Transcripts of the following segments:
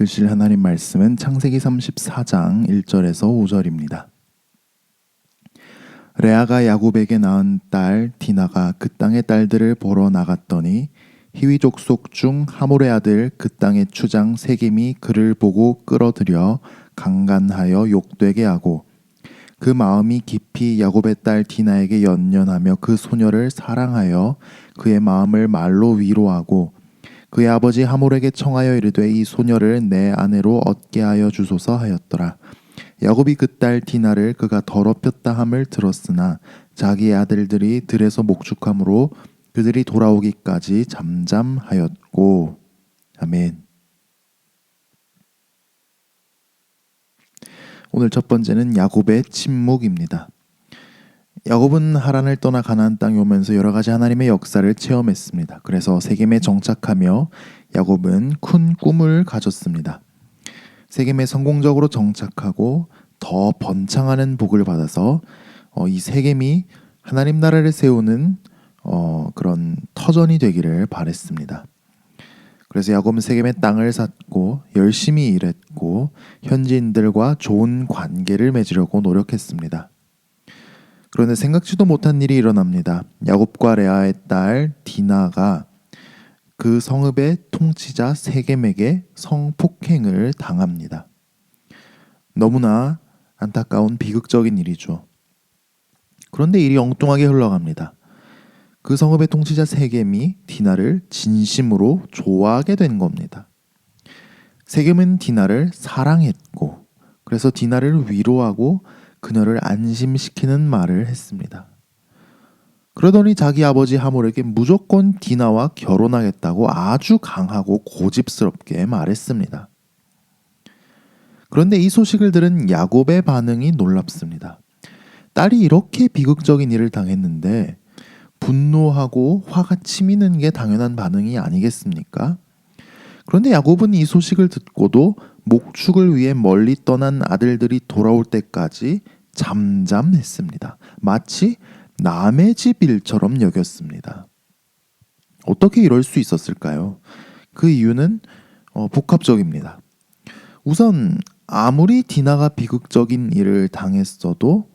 읽으실 하나님 말씀은 창세기 34장 1절에서 5절입니다. 레아가 야곱에게 낳은 딸 디나가 그 땅의 딸들을 보러 나갔더니 히위 족속 중 하몰의 아들 그 땅의 추장 세겜이 그를 보고 끌어들여 강간하여 욕되게 하고 그 마음이 깊이 야곱의 딸 디나에게 연연하며 그 소녀를 사랑하여 그의 마음을 말로 위로하고 그의 아버지 하몰에게 청하여 이르되 이 소녀를 내 아내로 얻게 하여 주소서 하였더라. 야곱이 그 딸 디나를 그가 더럽혔다 함을 들었으나 자기의 아들들이 들에서 목축함으로 그들이 돌아오기까지 잠잠하였고 아멘. 오늘 첫 번째는 야곱의 침묵입니다. 야곱은 하란을 떠나 가나안 땅에 오면서 여러 가지 하나님의 역사를 체험했습니다. 그래서 세겜에 정착하며 야곱은 큰 꿈을 가졌습니다. 세겜에 성공적으로 정착하고 더 번창하는 복을 받아서 어, 이 세겜이 하나님 나라를 세우는 어, 그런 터전이 되기를 바랬습니다. 그래서 야곱은 세겜의 땅을 샀고 열심히 일했고 현지인들과 좋은 관계를 맺으려고 노력했습니다. 그런데 생각지도 못한 일이 일어납니다. 야곱과 레아의 딸 디나가 그 성읍의 통치자 세겜에게 성폭행을 당합니다. 너무나 안타까운 비극적인 일이죠. 그런데 일이 엉뚱하게 흘러갑니다. 그 성읍의 통치자 세겜이 디나를 진심으로 좋아하게 된 겁니다. 세겜은 디나를 사랑했고 그래서 디나를 위로하고 그녀를 안심시키는 말을 했습니다. 그러더니 자기 아버지 하몰에게 무조건 디나와 결혼하겠다고 아주 강하고 고집스럽게 말했습니다. 그런데 이 소식을 들은 야곱의 반응이 놀랍습니다. 딸이 이렇게 비극적인 일을 당했는데 분노하고 화가 치미는 게 당연한 반응이 아니겠습니까? 그런데 야곱은 이 소식을 듣고도 목축을 위해 멀리 떠난 아들들이 돌아올 때까지 잠잠했습니다. 마치 남의 집 일처럼 여겼습니다. 어떻게 이럴 수 있었을까요? 그 이유는 어, 복합적입니다. 우선 아무리 디나가 비극적인 일을 당했어도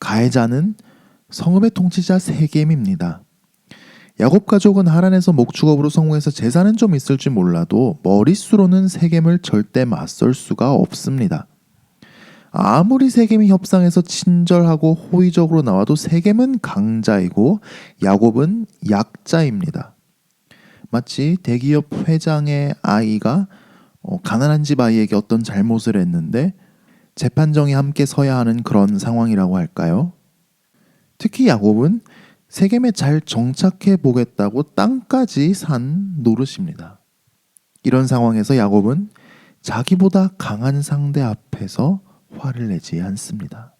가해자는 성읍의 통치자 세겜입니다. 야곱 가족은 하란에서 목축업으로 성공해서 재산은 좀 있을지 몰라도 머릿수로는 세겜을 절대 맞설 수가 없습니다. 아무리 세겜이 협상해서 친절하고 호의적으로 나와도 세겜은 강자이고 야곱은 약자입니다. 마치 대기업 회장의 아이가 어, 가난한 집 아이에게 어떤 잘못을 했는데 재판정이 함께 서야 하는 그런 상황이라고 할까요? 특히 야곱은 세겜에 잘 정착해 보겠다고 땅까지 산 노릇입니다. 이런 상황에서 야곱은 자기보다 강한 상대 앞에서 화를 내지 않습니다.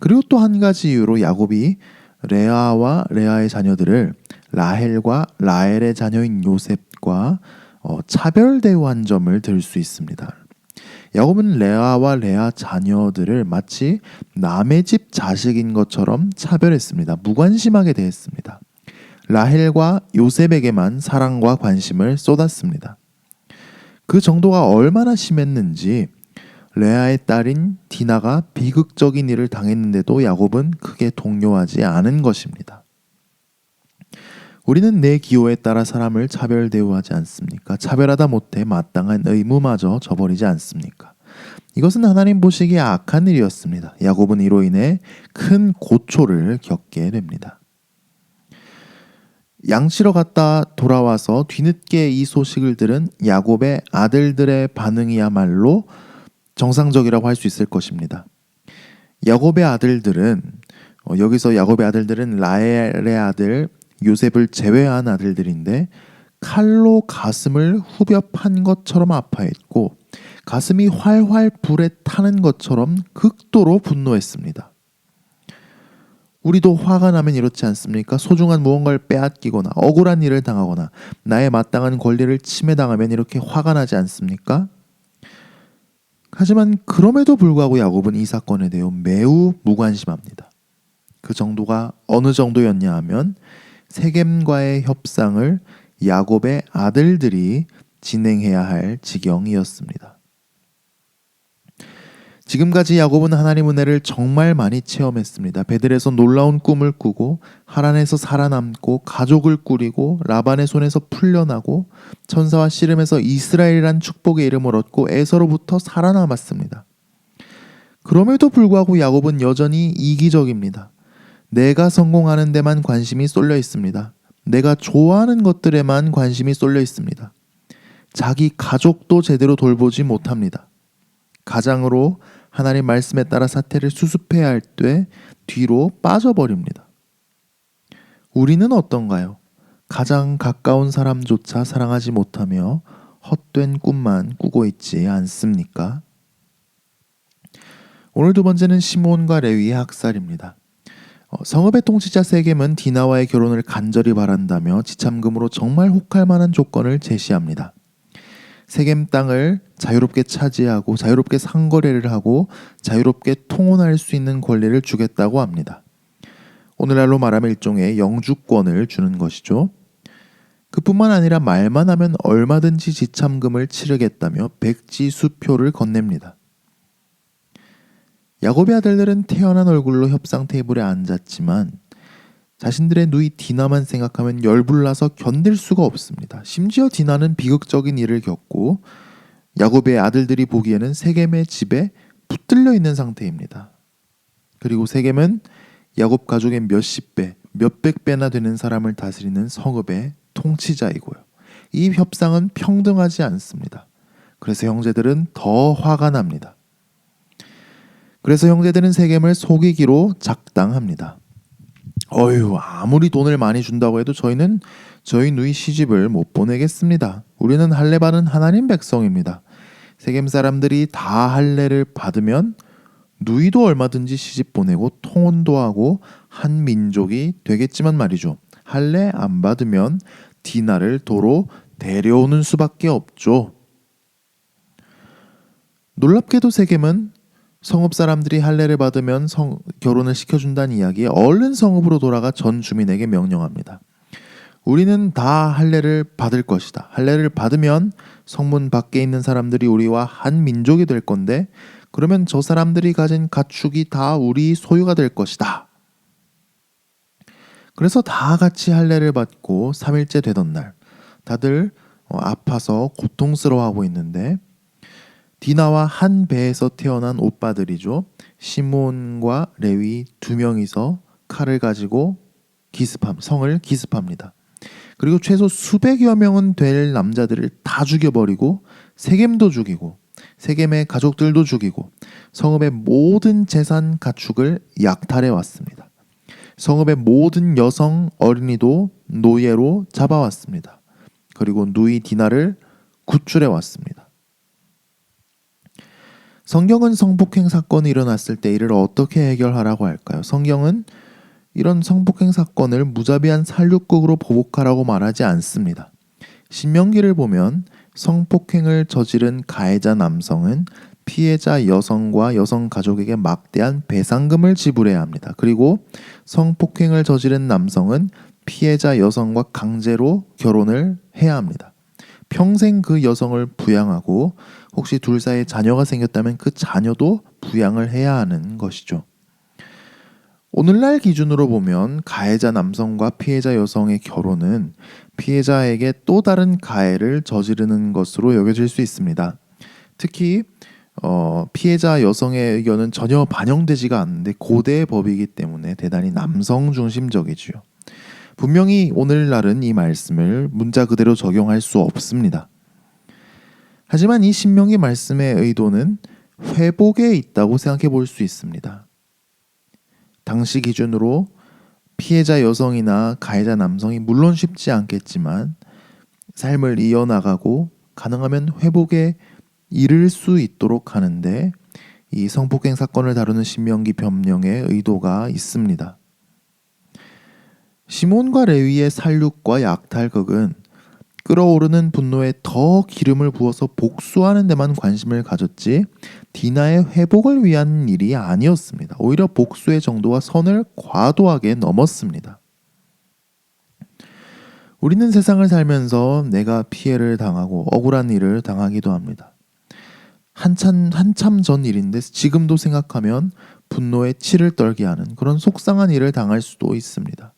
그리고 또 한 가지 이유로 야곱이 레아와 레아의 자녀들을 라헬과 라헬의 자녀인 요셉과 어, 차별 대우한 점을 들 수 있습니다. 야곱은 레아와 레아 자녀들을 마치 남의 집 자식인 것처럼 차별했습니다. 무관심하게 대했습니다. 라헬과 요셉에게만 사랑과 관심을 쏟았습니다. 그 정도가 얼마나 심했는지 레아의 딸인 디나가 비극적인 일을 당했는데도 야곱은 크게 동요하지 않은 것입니다. 우리는 내 기호에 따라 사람을 차별 대우하지 않습니까? 차별하다 못해 마땅한 의무마저 저버리지 않습니까? 이것은 하나님 보시기에 악한 일이었습니다. 야곱은 이로 인해 큰 고초를 겪게 됩니다. 양치러 갔다 돌아와서 뒤늦게 이 소식을 들은 야곱의 아들들의 반응이야말로 정상적이라고 할 수 있을 것입니다. 야곱의 아들들은 어, 여기서 야곱의 아들들은 라헬의 아들 요셉을 제외한 아들들인데 칼로 가슴을 후벼 판 것처럼 아파했고 가슴이 활활 불에 타는 것처럼 극도로 분노했습니다. 우리도 화가 나면 이렇지 않습니까? 소중한 무언가를 빼앗기거나 억울한 일을 당하거나 나의 마땅한 권리를 침해당하면 이렇게 화가 나지 않습니까? 하지만 그럼에도 불구하고 야곱은 이 사건에 대해 매우 무관심합니다. 그 정도가 어느 정도였냐 하면 세겜과의 협상을 야곱의 아들들이 진행해야 할 지경이었습니다. 지금까지 야곱은 하나님 은혜를 정말 많이 체험했습니다. 베들에서 놀라운 꿈을 꾸고 하란에서 살아남고 가족을 꾸리고 라반의 손에서 풀려나고 천사와 씨름에서 이스라엘이란 축복의 이름을 얻고 에서로부터 살아남았습니다. 그럼에도 불구하고 야곱은 여전히 이기적입니다. 내가 성공하는 데만 관심이 쏠려 있습니다. 내가 좋아하는 것들에만 관심이 쏠려 있습니다. 자기 가족도 제대로 돌보지 못합니다. 가장으로 하나님 말씀에 따라 사태를 수습해야 할 때 뒤로 빠져버립니다. 우리는 어떤가요? 가장 가까운 사람조차 사랑하지 못하며 헛된 꿈만 꾸고 있지 않습니까? 오늘 두 번째는 시몬과 레위의 학살입니다. 어, 성읍의 통치자 세겜은 디나와의 결혼을 간절히 바란다며 지참금으로 정말 혹할 만한 조건을 제시합니다. 세겜 땅을 자유롭게 차지하고 자유롭게 상거래를 하고 자유롭게 통혼할 수 있는 권리를 주겠다고 합니다. 오늘날로 말하면 일종의 영주권을 주는 것이죠. 그뿐만 아니라 말만 하면 얼마든지 지참금을 치르겠다며 백지 수표를 건넵니다. 야곱의 아들들은 태어난 얼굴로 협상 테이블에 앉았지만 자신들의 누이 디나만 생각하면 열불나서 견딜 수가 없습니다. 심지어 디나는 비극적인 일을 겪고 야곱의 아들들이 보기에는 세겜의 집에 붙들려 있는 상태입니다. 그리고 세겜은 야곱 가족의 몇십 배, 몇백 배나 되는 사람을 다스리는 성읍의 통치자이고요. 이 협상은 평등하지 않습니다. 그래서 형제들은 더 화가 납니다. 그래서 형제들은 세겜을 속이기로 작당합니다. 어휴, 아무리 돈을 많이 준다고 해도 저희는 저희 누이 시집을 못 보내겠습니다. 우리는 할례 받은 하나님 백성입니다. 세겜 사람들이 다 할례를 받으면 누이도 얼마든지 시집 보내고 통혼도 하고 한 민족이 되겠지만 말이죠. 할례 안 받으면 디나를 도로 데려오는 수밖에 없죠. 놀랍게도 세겜은 성읍 사람들이 할례를 받으면 성, 결혼을 시켜준다는 이야기에 얼른 성읍으로 돌아가 전 주민에게 명령합니다. 우리는 다 할례를 받을 것이다. 할례를 받으면 성문 밖에 있는 사람들이 우리와 한 민족이 될 건데 그러면 저 사람들이 가진 가축이 다 우리 소유가 될 것이다. 그래서 다 같이 할례를 받고 3일째 되던 날 다들 어, 아파서 고통스러워하고 있는데 디나와 한 배에서 태어난 오빠들이죠. 시몬과 레위 두 명이서 칼을 가지고 기습함 성을 기습합니다. 그리고 최소 수백여 명은 될 남자들을 다 죽여버리고 세겜도 죽이고 세겜의 가족들도 죽이고 성읍의 모든 재산 가축을 약탈해 왔습니다. 성읍의 모든 여성 어린이도 노예로 잡아왔습니다. 그리고 누이 디나를 구출해 왔습니다. 성경은 성폭행 사건이 일어났을 때 이를 어떻게 해결하라고 할까요? 성경은 이런 성폭행 사건을 무자비한 살육극으로 보복하라고 말하지 않습니다. 신명기를 보면 성폭행을 저지른 가해자 남성은 피해자 여성과 여성 가족에게 막대한 배상금을 지불해야 합니다. 그리고 성폭행을 저지른 남성은 피해자 여성과 강제로 결혼을 해야 합니다. 평생 그 여성을 부양하고 혹시 둘 사이에 자녀가 생겼다면 그 자녀도 부양을 해야 하는 것이죠. 오늘날 기준으로 보면 가해자 남성과 피해자 여성의 결혼은 피해자에게 또 다른 가해를 저지르는 것으로 여겨질 수 있습니다. 특히 어, 피해자 여성의 의견은 전혀 반영되지가 않는데 고대의 법이기 때문에 대단히 남성 중심적이지요. 분명히 오늘날은 이 말씀을 문자 그대로 적용할 수 없습니다. 하지만 이 신명기 말씀의 의도는 회복에 있다고 생각해 볼 수 있습니다. 당시 기준으로 피해자 여성이나 가해자 남성이 물론 쉽지 않겠지만 삶을 이어나가고 가능하면 회복에 이를 수 있도록 하는데 이 성폭행 사건을 다루는 신명기 변명의 의도가 있습니다. 시몬과 레위의 살육과 약탈극은 끓어오르는 분노에 더 기름을 부어서 복수하는 데만 관심을 가졌지 디나의 회복을 위한 일이 아니었습니다. 오히려 복수의 정도와 선을 과도하게 넘었습니다. 우리는 세상을 살면서 내가 피해를 당하고 억울한 일을 당하기도 합니다. 한참 한참 전 일인데 지금도 생각하면 분노에 치를 떨게 하는 그런 속상한 일을 당할 수도 있습니다.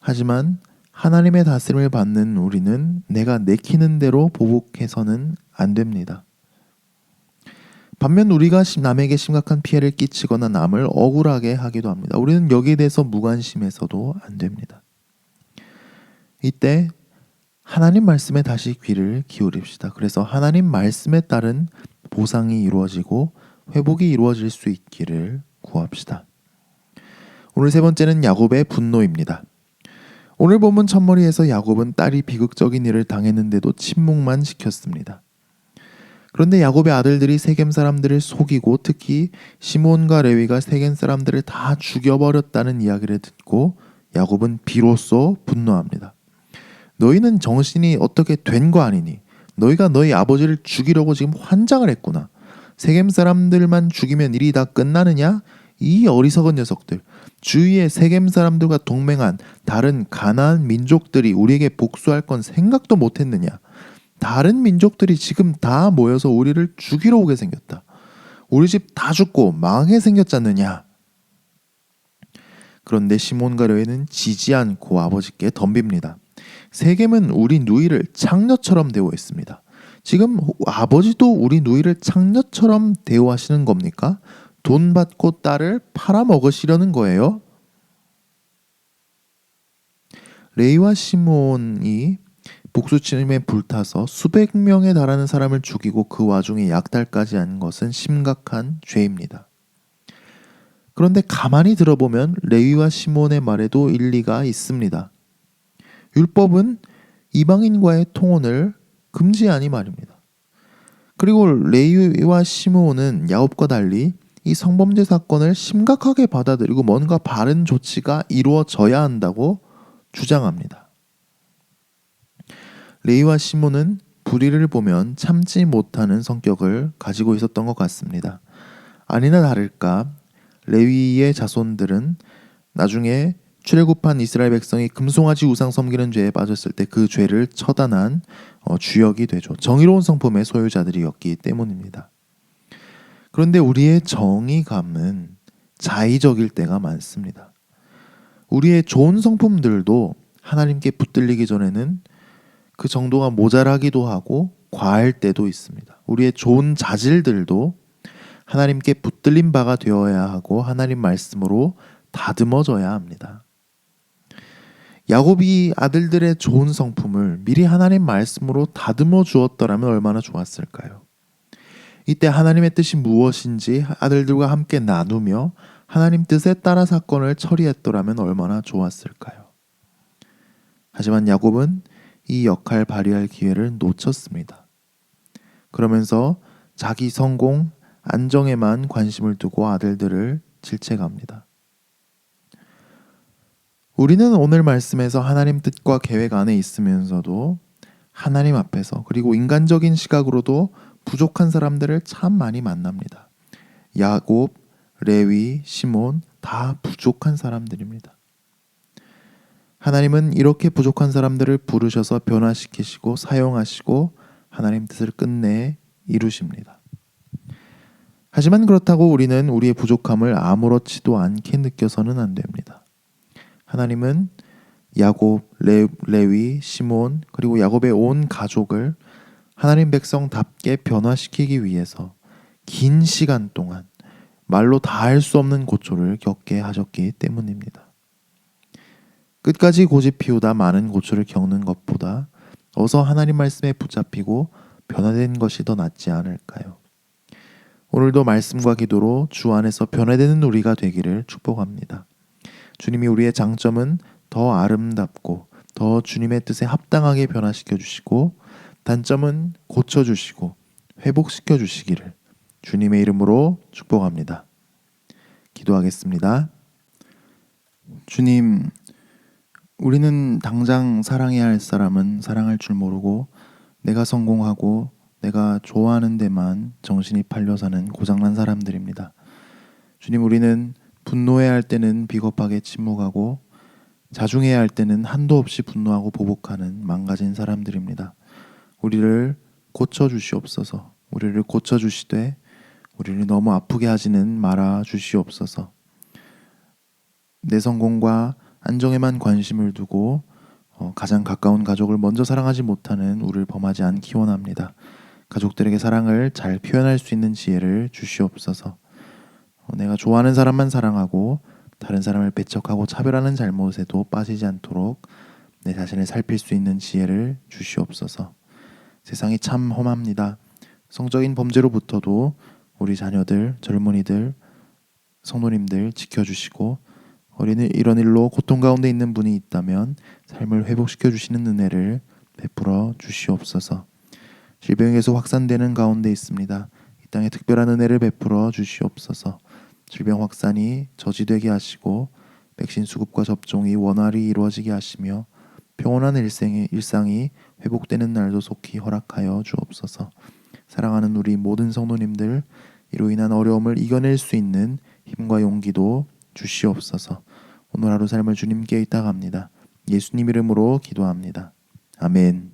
하지만 하나님의 다스림을 받는 우리는 내가 내키는 대로 보복해서는 안 됩니다. 반면 우리가 심- 남에게 심각한 피해를 끼치거나 남을 억울하게 하기도 합니다. 우리는 여기에 대해서 무관심해서도 안 됩니다. 이때 하나님 말씀에 다시 귀를 기울입시다. 그래서 하나님 말씀에 따른 보상이 이루어지고 회복이 이루어질 수 있기를 구합시다. 오늘 세 번째는 야곱의 분노입니다. 오늘 본문 첫머리에서 야곱은 딸이 비극적인 일을 당했는데도 침묵만 지켰습니다. 그런데 야곱의 아들들이 세겜 사람들을 속이고 특히 시몬과 레위가 세겜 사람들을 다 죽여버렸다는 이야기를 듣고 야곱은 비로소 분노합니다. 너희는 정신이 어떻게 된 거 아니니? 너희가 너희 아버지를 죽이려고 지금 환장을 했구나. 세겜 사람들만 죽이면 일이 다 끝나느냐? 이 어리석은 녀석들. 주위의 세겜 사람들과 동맹한 다른 가나안 민족들이 우리에게 복수할 건 생각도 못 했느냐? 다른 민족들이 지금 다 모여서 우리를 죽이러 오게 생겼다. 우리 집 다 죽고 망하게 생겼지 않느냐? 그런데 시몬과 레위는 지지 않고 아버지께 덤빕니다. 세겜은 우리 누이를 창녀처럼 대우했습니다. 지금 아버지도 우리 누이를 창녀처럼 대우하시는 겁니까? 돈 받고 딸을 팔아먹으시려는 거예요? 레이와 시몬이 복수침에 불타서 수백 명에 달하는 사람을 죽이고 그 와중에 약탈까지 한 것은 심각한 죄입니다. 그런데 가만히 들어보면 레위와 시몬의 말에도 일리가 있습니다. 율법은 이방인과의 통혼을 금지하니 말입니다. 그리고 레위와 시므온은 야곱과 달리 이 성범죄 사건을 심각하게 받아들이고 뭔가 바른 조치가 이루어져야 한다고 주장합니다. 레위와 시몬은 불의를 보면 참지 못하는 성격을 가지고 있었던 것 같습니다. 아니나 다를까 레위의 자손들은 나중에 출애굽한 이스라엘 백성이 금송아지 우상 섬기는 죄에 빠졌을 때 그 죄를 처단한 어, 주역이 되죠. 정의로운 성품의 소유자들이었기 때문입니다. 그런데 우리의 정의감은 자의적일 때가 많습니다. 우리의 좋은 성품들도 하나님께 붙들리기 전에는 그 정도가 모자라기도 하고 과할 때도 있습니다. 우리의 좋은 자질들도 하나님께 붙들린 바가 되어야 하고 하나님 말씀으로 다듬어져야 합니다. 야곱이 아들들의 좋은 성품을 미리 하나님 말씀으로 다듬어 주었더라면 얼마나 좋았을까요? 이때 하나님의 뜻이 무엇인지 아들들과 함께 나누며 하나님 뜻에 따라 사건을 처리했더라면 얼마나 좋았을까요? 하지만 야곱은 이 역할 발휘할 기회를 놓쳤습니다. 그러면서 자기 성공, 안정에만 관심을 두고 아들들을 질책합니다. 우리는 오늘 말씀에서 하나님 뜻과 계획 안에 있으면서도 하나님 앞에서 그리고 인간적인 시각으로도 부족한 사람들을 참 많이 만납니다. 야곱, 레위, 시몬 다 부족한 사람들입니다. 하나님은 이렇게 부족한 사람들을 부르셔서 변화시키시고 사용하시고 하나님 뜻을 끝내 이루십니다. 하지만 그렇다고 우리는 우리의 부족함을 아무렇지도 않게 느껴서는 안 됩니다. 하나님은 야곱, 레, 레위, 시몬 그리고 야곱의 온 가족을 하나님 백성답게 변화시키기 위해서 긴 시간 동안 말로 다 할 수 없는 고초를 겪게 하셨기 때문입니다. 끝까지 고집 피우다 많은 고초를 겪는 것보다 어서 하나님 말씀에 붙잡히고 변화된 것이 더 낫지 않을까요? 오늘도 말씀과 기도로 주 안에서 변화되는 우리가 되기를 축복합니다. 주님이 우리의 장점은 더 아름답고 더 주님의 뜻에 합당하게 변화시켜 주시고 단점은 고쳐 주시고 회복시켜 주시기를 주님의 이름으로 축복합니다. 기도하겠습니다. 주님, 우리는 당장 사랑해야 할 사람은 사랑할 줄 모르고 내가 성공하고 내가 좋아하는 데만 정신이 팔려 사는 고장난 사람들입니다. 주님, 우리는 분노해야 할 때는 비겁하게 침묵하고 자중해야 할 때는 한도 없이 분노하고 보복하는 망가진 사람들입니다. 우리를 고쳐 주시옵소서. 우리를 고쳐 주시되 우리를 너무 아프게 하지는 말아 주시옵소서. 내 성공과 안정에만 관심을 두고 어, 가장 가까운 가족을 먼저 사랑하지 못하는 우리를 범하지 않기 원합니다. 가족들에게 사랑을 잘 표현할 수 있는 지혜를 주시옵소서. 어, 내가 좋아하는 사람만 사랑하고 다른 사람을 배척하고 차별하는 잘못에도 빠지지 않도록 내 자신을 살필 수 있는 지혜를 주시옵소서. 세상이 참 험합니다. 성적인 범죄로부터도 우리 자녀들, 젊은이들, 성도님들 지켜주시고 어린이 이런 일로 고통 가운데 있는 분이 있다면 삶을 회복시켜 주시는 은혜를 베풀어 주시옵소서. 계속 확산되는 가운데 있습니다. 이 땅에 특별한 은혜를 베풀어 주시옵소서. 질병 확산이 저지되게 하시고 백신 수급과 접종이 원활히 이루어지게 하시며 평온한 일생이, 일상이 회복되는 날도 속히 허락하여 주옵소서. 사랑하는 우리 모든 성도님들 이로 인한 어려움을 이겨낼 수 있는 힘과 용기도 주시옵소서. 오늘 하루 삶을 주님께 의탁합니다. 예수님 이름으로 기도합니다. 아멘.